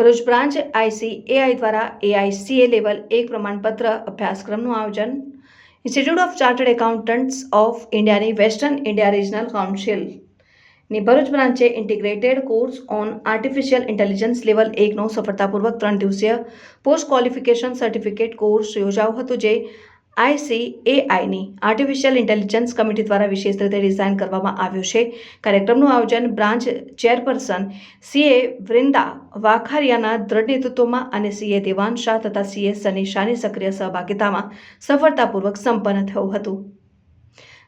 Bharuch branch ICAI દ્વારા એઆઈસીએ level એક પ્રમાણપત્ર અભ્યાસક્રમનું આયોજન. Institute of chartered accountants of ઇન્ડિયાની વેસ્ટર્ન ઇન્ડિયા રિજનલ કાઉન્સિલની Bharuch બ્રાન્ચે integrated course on artificial intelligence level એકનો સફળતાપૂર્વક ત્રણ દિવસીય પોસ્ટ ક્વોલિફિકેશન સર્ટિફિકેટ કોર્સ યોજાયો હતો, જે આઈસીએઆઈની આર્ટિફિશિયલ ઇન્ટેલિજન્સ કમિટી દ્વારા વિશેષ રીતે ડિઝાઇન કરવામાં આવ્યું છે. કાર્યક્રમનું આયોજન બ્રાન્ચ ચેરપર્સન સીએ વૃંદા વાખારિયાના દ્રઢ નેતૃત્વમાં અને સીએ દેવાન શાહ તથા સીએ સની શાહની સક્રિય સહભાગિતામાં સફળતાપૂર્વક સંપન્ન થયું હતું.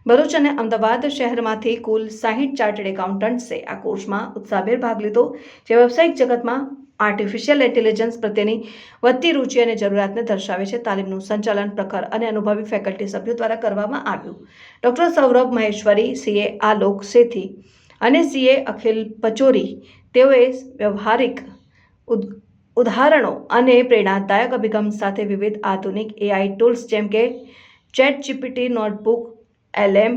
ભરૂચ અને અમદાવાદ શહેરમાંથી કુલ સાહીઠ ચાર્ટર્ડ એકાઉન્ટન્ટ્સે આ કોર્સમાં ઉત્સાહભેર ભાગ લીધો, જે વ્યવસાયિક જગતમાં આર્ટિફિશિયલ ઇન્ટેલિજન્સ પ્રત્યેની વધતી રુચિ અને જરૂરિયાતને દર્શાવે છે. તાલીમનું સંચાલન, પ્રખર અને અનુભવી ફેકલ્ટી સભ્યો દ્વારા કરવામાં આવ્યું. ડૉક્ટર સૌરભ મહેશ્વરી, સીએ આલોક સેથી અને સીએ અખિલ પચોરી, તેઓએ વ્યવહારિક ઉદ- ઉદાહરણો અને પ્રેરણાદાયક અભિગમ સાથે વિવિધ આધુનિક એઆઈ ટૂલ્સ જેમ કે ચેટ જીપીટી નોટબુક એલએમ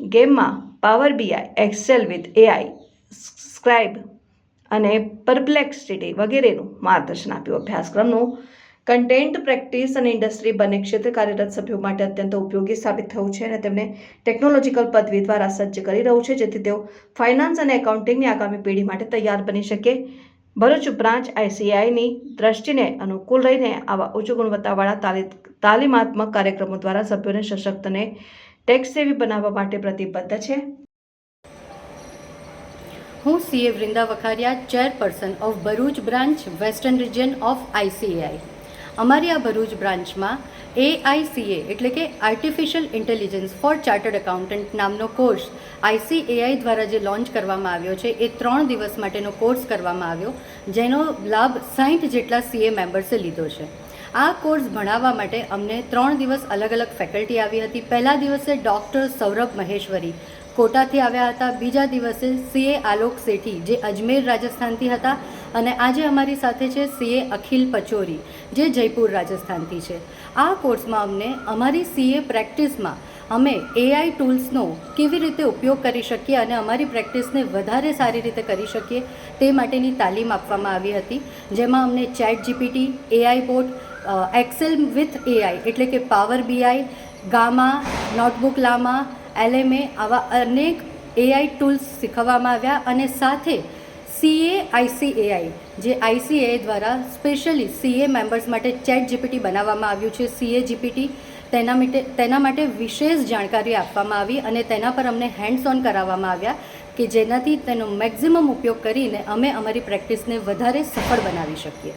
ગેમમાં power BI excel with AI scribe અને પરપ્લેક્સિટી વગેરેનું માર્ગદર્શન આપ્યું. અભ્યાસક્રમનું કન્ટેન્ટ પ્રેક્ટિસ અને ઇન્ડસ્ટ્રી બંને ક્ષેત્રે કાર્યરત સભ્યો માટે અત્યંત ઉપયોગી સાબિત થયું છે અને તેમને ટેકનોલોજીકલ પદવી દ્વારા સજ્જ કરી રહ્યું છે, જેથી તેઓ ફાઇનાન્સ અને એકાઉન્ટિંગની આગામી પેઢી માટે તૈયાર બની શકે. ભરૂચ બ્રાન્ચ આઈસીઆઈની દ્રષ્ટિને અનુકૂળ રહીને આવા ઉચ્ચ ગુણવત્તાવાળા તાલી, તાલીમાત્મક કાર્યક્રમો દ્વારા સભ્યોને સશક્તને ટેક્સ સેવી બનાવવા માટે પ્રતિબદ્ધ છે. હું CA Vrinda Wakharia, chairperson of Bharuch branch, western region of ICAI અમારી આ ભરૂચ બ્રાન્ચમાં એઆઈસીએ એટલે કે artificial intelligence for chartered accountant નામનો કોર્સ આઈસીએઆઈ દ્વારા જે લોન્ચ કરવામાં આવ્યો છે, એ ત્રણ દિવસ માટેનો કોર્સ કરવામાં આવ્યો, જેનો લાભ સાઠ જેટલા સીએ મેમ્બર્સે લીધો છે. આ કોર્સ ભણાવવા માટે અમને ત્રણ દિવસ અલગ અલગ ફેકલ્ટી આવી હતી. પહેલા દિવસે ડૉક્ટર સૌરભ મહેશ્વરી કોટાથી આવ્યા હતા. બીજા દિવસે સીએ આલોક સેઠી જે અજમેર રાજસ્થાનથી હતા અને આજે અમારી સાથે છે સીએ અખિલ પચોરી, જે જયપુર રાજસ્થાનથી છે. આ કોર્સમાં અમને અમારી સીએ પ્રેક્ટિસમાં અમે એઆઈ ટૂલ્સનો કેવી રીતે ઉપયોગ કરી શકીએ અને અમારી પ્રેક્ટિસને વધારે સારી રીતે કરી શકીએ તે માટેની તાલીમ આપવામાં આવી હતી. જેમાં અમને chat GPT, AI bot excel with AI એટલે કે પાવર બીઆઈ, ગામા, નોટબુક લામા એલએમએ આવા અનેક એઆઈ ટૂલ્સ શીખવવામાં આવ્યા અને સાથે સીએ આઈસીએઆઈ જે આઈસીએઆઈ દ્વારા સ્પેશિયલી સીએ મેમ્બર્સ માટે ચેટ જીપીટી બનાવવામાં આવ્યું છે. સીએ જીપીટી તેના માટે તેના માટે વિશેષ જાણકારી આપવામાં આવી અને તેના પર અમને હેન્ડ્સ ઓન કરાવવામાં આવ્યા કે જેનાથી તેનો મેક્ઝિમમ ઉપયોગ કરીને અમે અમારી પ્રેક્ટિસને વધારે સફળ બનાવી શકીએ.